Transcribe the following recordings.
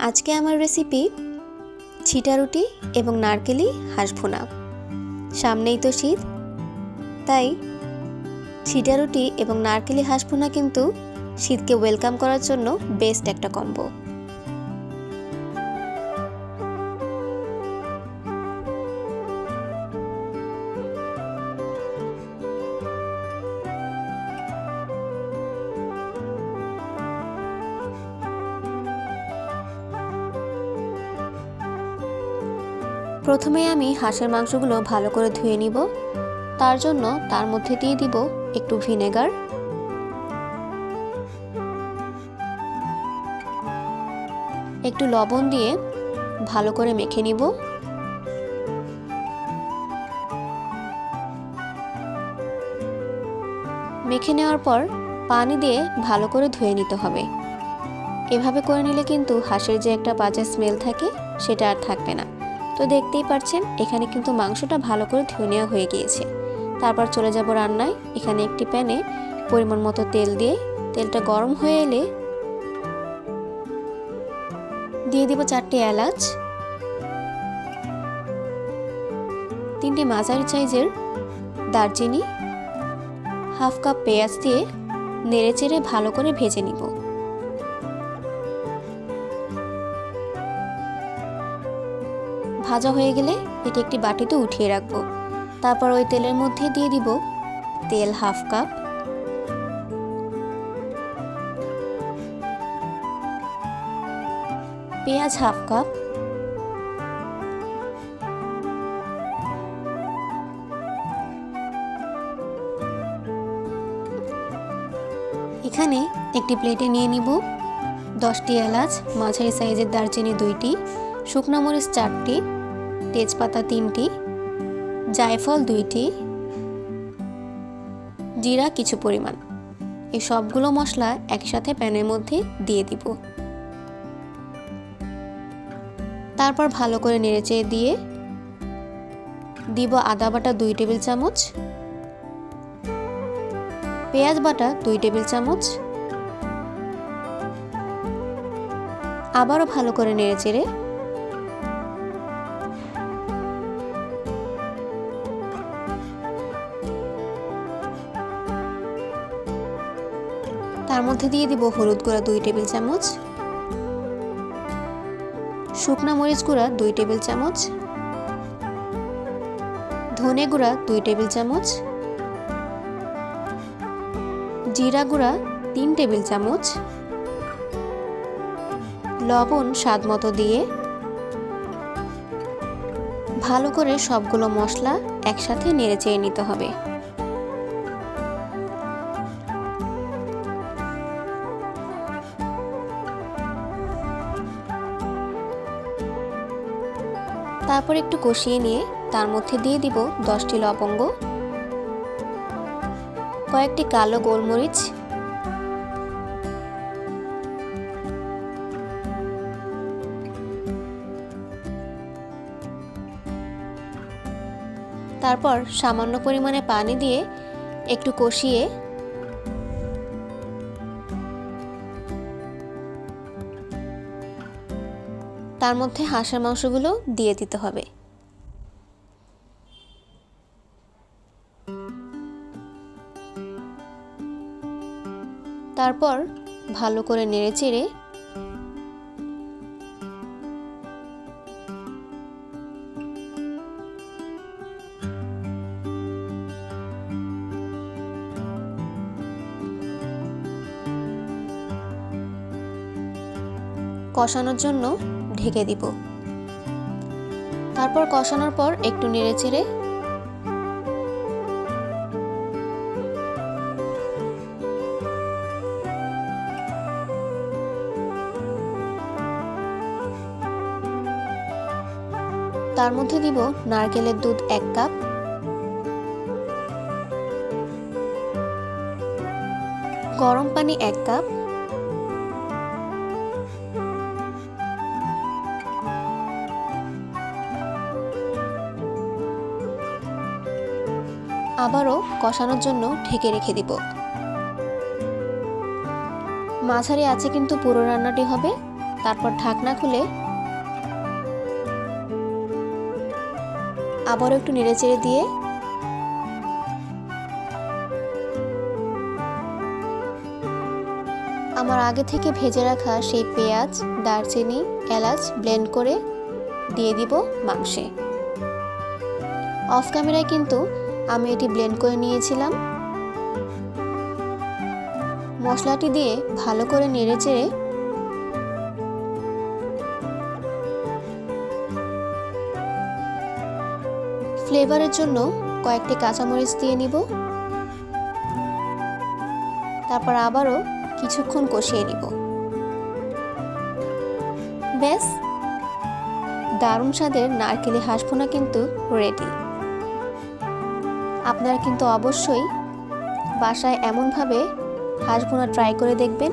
আজকে আমার রেসিপি ছিটা রুটি এবং নারকেলি হাঁস ভোনা। সামনেই তো শীত। তাই ছিটা রুটি এবং নারকেলি হাঁস ভোনা কিন্তু শীতকে ওয়েলকাম করার জন্য বেস্ট একটা কম্বো প্রথমে আমি হাঁসের মাংসগুলো ভালো করে ধুয়ে নিব। তার জন্য তার মধ্যে দিয়ে দিব একটু ভিনেগার। একটু লবণ দিয়ে ভালো করে মেখে নিব। মেখে নেওয়ার পর পানি দিয়ে ভালো করে ধুয়ে নিতে হবে। এভাবে করে নিলে কিন্তু হাঁসের যে একটা বাজে স্মেল থাকে, সেটা আর থাকবে না। তো দেখতেই পাচ্ছেন এখানে কিন্তু মাংসটা ভালো করে ধুয়ে নেওয়া হয়ে গিয়েছে। তারপর চলে যাব রান্নায়। এখানে একটি প্যানে পরিমাণ মতো তেল দিয়ে, তেলটা গরম হয়ে এলে দিয়ে দিব চারটি এলাচ, তিনটি মাঝারি সাইজের দারচিনি, হাফ কাপ পেঁয়াজ দিয়ে নেড়ে চেড়ে ভালো করে ভেজে নিব। ভাজা হয়ে গেলে এটি একটি বাটিতে উঠিয়ে রাখব। তারপর ওই তেলের মধ্যে দিয়ে দিব তেল হাফ কাপ। পেঁয়াজ হাফ কাপ। এখানে একটি প্লেটে নিয়ে নিব দশটি এলাচ, মাঝারি সাইজের দারচিনি দুইটি, শুকনো মরিচ চারটি তেজপাতা তিনটি, জায়ফল দুইটি, জিরা কিছু পরিমাণ। এই সবগুলো মশলা একসাথে প্যানের মধ্যে দিয়ে দিব। তারপর ভালো করে নেড়েচেড়ে দিয়ে দিব আদা বাটা দুই টেবিল চামচ, পেঁয়াজ বাটা দুই টেবিল চামচ। আবারও ভালো করে নেড়েচেড়ে তার মধ্যে দিয়ে দিব হলুদ গুঁড়া দুই টেবিল চামচ, শুকনা মরিচ গুঁড়া দুই টেবিল চামচ, ধনে গুঁড়া দুই টেবিল চামচ, জিরা গুঁড়া তিন টেবিল চামচ, লবণ স্বাদ মতো দিয়ে ভালো করে সবগুলো মশলা একসাথে নেড়ে চেয়ে নিতে হবে। তারপর একটু কষিয়ে নিয়ে তার মধ্যে দিয়ে দিব দশটি লবঙ্গ, কয়েকটি কালো গোলমরিচ, তারপর সামান্য পরিমাণে পানি দিয়ে একটু কষিয়ে তার মধ্যে হাঁসের মাংসগুলো দিয়ে দিতে হবে। তারপর ভালো করে নেড়ে চেড়ে কষানোর জন্য ঢেকে দিব। তারপর কষানোর পর একটু নেড়ে চেড়ে তার মধ্যে দিব নারকেলের দুধ এক কাপ। গরম পানি এক কাপ। আবারও কষানোর জন্য ঢেকে রেখে দিব। মাঝারি আছে কিন্তু পুরো রান্নাটি হবে। তারপর ঢাকনা খুলে আবারও একটু নেড়েচেড়ে দিয়ে আমার আগে থেকে ভেজে রাখা সেই পেঁয়াজ, দারচিনি, এলাচ ব্লেন্ড করে দিয়ে দিব মাংসে। অফ ক্যামেরায় কিন্তু আমি এটি ব্লেন্ড করে নিয়েছিলাম। মশলাটি দিয়ে ভালো করে নেড়ে চেড়ে ফ্লেভারের জন্য কয়েকটি কাঁচামরিচ দিয়ে নিব। তারপর আবারও কিছুক্ষণ কষিয়ে নিব। ব্যাস, দারুণ স্বাদের নারকেলি হাঁসফোনা কিন্তু রেডি আপনারা কিন্তু অবশ্যই বাসায় এমনভাবে হাঁসভুনা ট্রাই করে দেখবেন।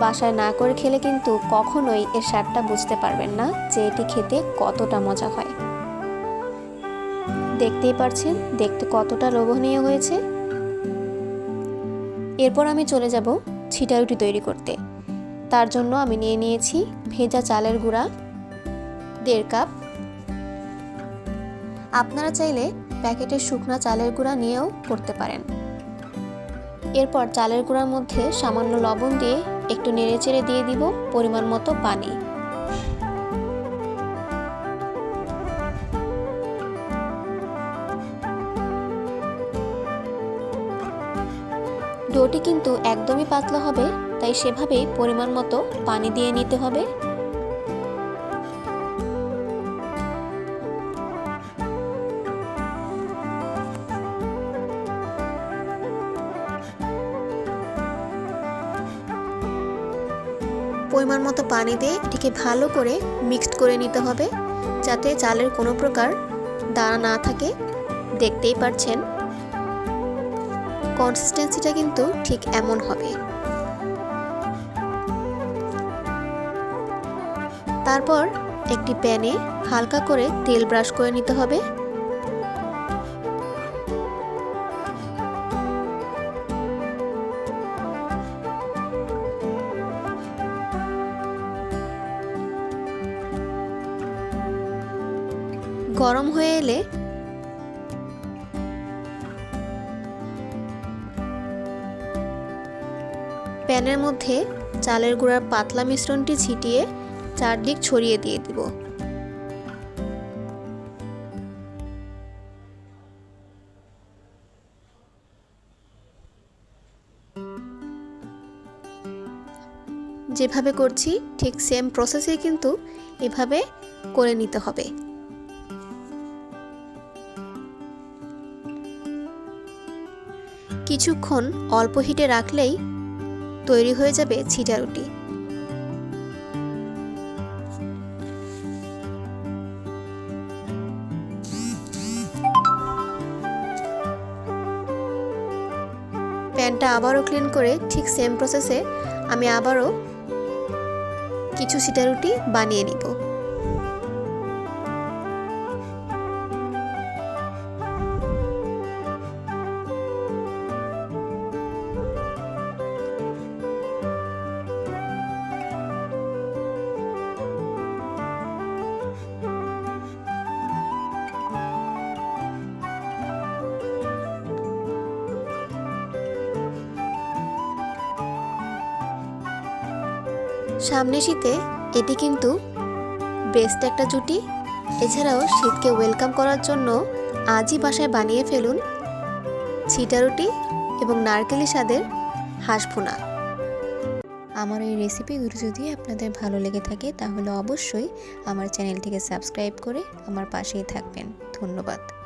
বাসায় না করে খেলে কিন্তু কখনোই এর স্বাদটা বুঝতে পারবেন না যে এটি খেতে কতটা মজা হয়। দেখতেই পারছেন, দেখতে কতটা লোভনীয় হয়েছে। এরপর আমি চলে যাব ছিটা রুটি তৈরি করতে। তার জন্য আমি নিয়ে নিয়েছি ভেজা চালের গুঁড়া, দেড় কাপ। আপনারা চাইলে প্যাকেটের শুকনা চালের গুঁড়া নিয়েও করতে পারেন। এরপর চালের গুঁড়ার মধ্যে সামান্য লবণ দিয়ে একটু নেড়েচেড়ে দিয়ে দিব পরিমাণ মতো পানি। ডোটি কিন্তু একদমই পাতলা হবে, তাই সেভাবেই পরিমাণ মতো পানি দিয়ে নিতে হবে। পরিমাণ মতো পানি দিয়ে এটিকে ভালো করে মিক্সড করে নিতে হবে, যাতে চালের কোনো প্রকার দানা না থাকে। দেখতেই পারছেন কনসিস্টেন্সিটা কিন্তু ঠিক এমন হবে। তারপর একটি প্যানে হালকা করে তেল ব্রাশ করে নিতে হবে। গরম হয়ে এলে প্যানের মধ্যে চালের গুঁড়ার পাতলা মিশ্রণটি ছিটিয়ে চারদিক ছড়িয়ে দিয়ে দিব। যেভাবে করছি ঠিক সেম প্রসেসে কিন্তু এভাবে করে নিতে হবে। কিছুক্ষণ অল্প হিটে রাখলেই তৈরি হয়ে যাবে ছিটা রুটি। প্যানটা আবারও ক্লিন করে ঠিক সেম প্রসেসে আমি আবারও কিছু সিটা রুটি বানিয়ে নিব। সামনে শীতে এটি কিন্তু বেস্ট একটা জুটি। এছাড়াও শীতকে ওয়েলকাম করার জন্য আজই বাসায় বানিয়ে ফেলুন ছিটা রুটি এবং নারকেলি স্বাদের হাঁসফোনা আমার এই রেসিপিগুলো যদি আপনাদের ভালো লেগে থাকে, তাহলে অবশ্যই আমার চ্যানেলটিকে সাবস্ক্রাইব করে আমার পাশেই থাকবেন। ধন্যবাদ।